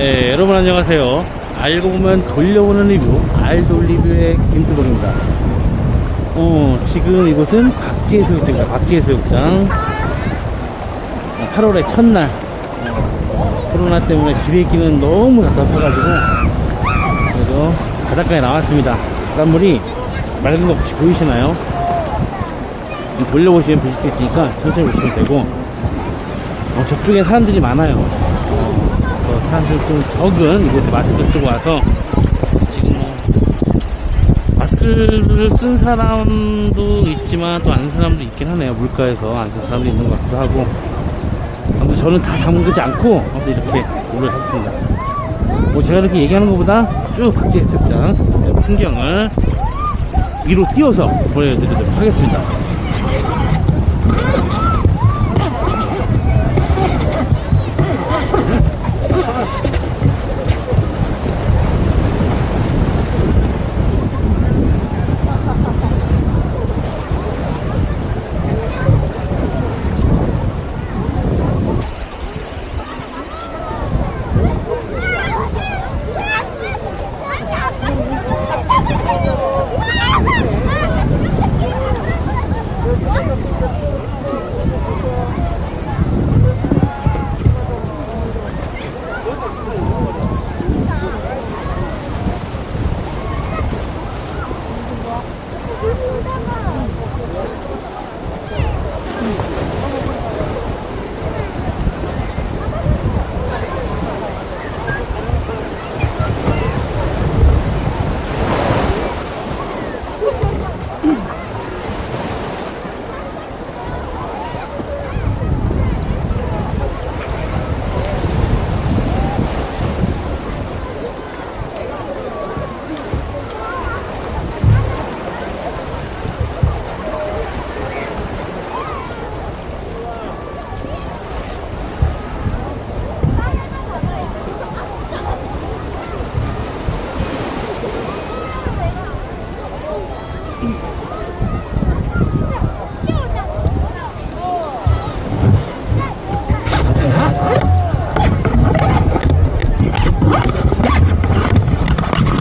예, 여러분 안녕하세요. 알고 보면 돌려오는 리뷰, 알돌 리뷰의 김두동입니다. 어, 지금 이곳은 박지해수욕장입니다. 박지해수욕장. 8월의 첫날. 어, 코로나 때문에 집에 있기는 너무 답답해가지고, 그래서 바닷가에 나왔습니다. 바닷물이 맑은 거 혹시 보이시나요? 좀 돌려보시면 보실 수 있으니까 천천히 보시면 되고, 어, 저쪽에 사람들이 많아요. 어, 사람들 좀 적은 이곳에 마스크 쓰고 와서 지금 뭐 마스크를 쓴 사람도 있지만 또안쓴 사람도 있긴 하네요. 물가에서 안 쓴 사람도 있는 것 같기도 하고. 아무튼 저는 다 담그지 않고 아무튼 이렇게 올라탔습니다. 뭐 제가 이렇게 얘기하는 것보다 쭉 박제했었장 풍경을 위로 띄워서 보여드리도록 하겠습니다. Mm.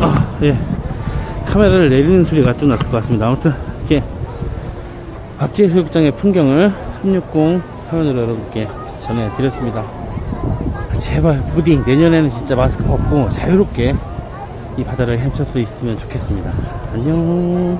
아, 예. 카메라를 내리는 소리가 좀 났을 것 같습니다. 아무튼, 이렇게, 박지해수욕장의 풍경을 360 화면으로 여러분께 전해드렸습니다. 제발, 부디 내년에는 진짜 마스크 벗고 자유롭게 이 바다를 헤엄칠 수 있으면 좋겠습니다. 안녕.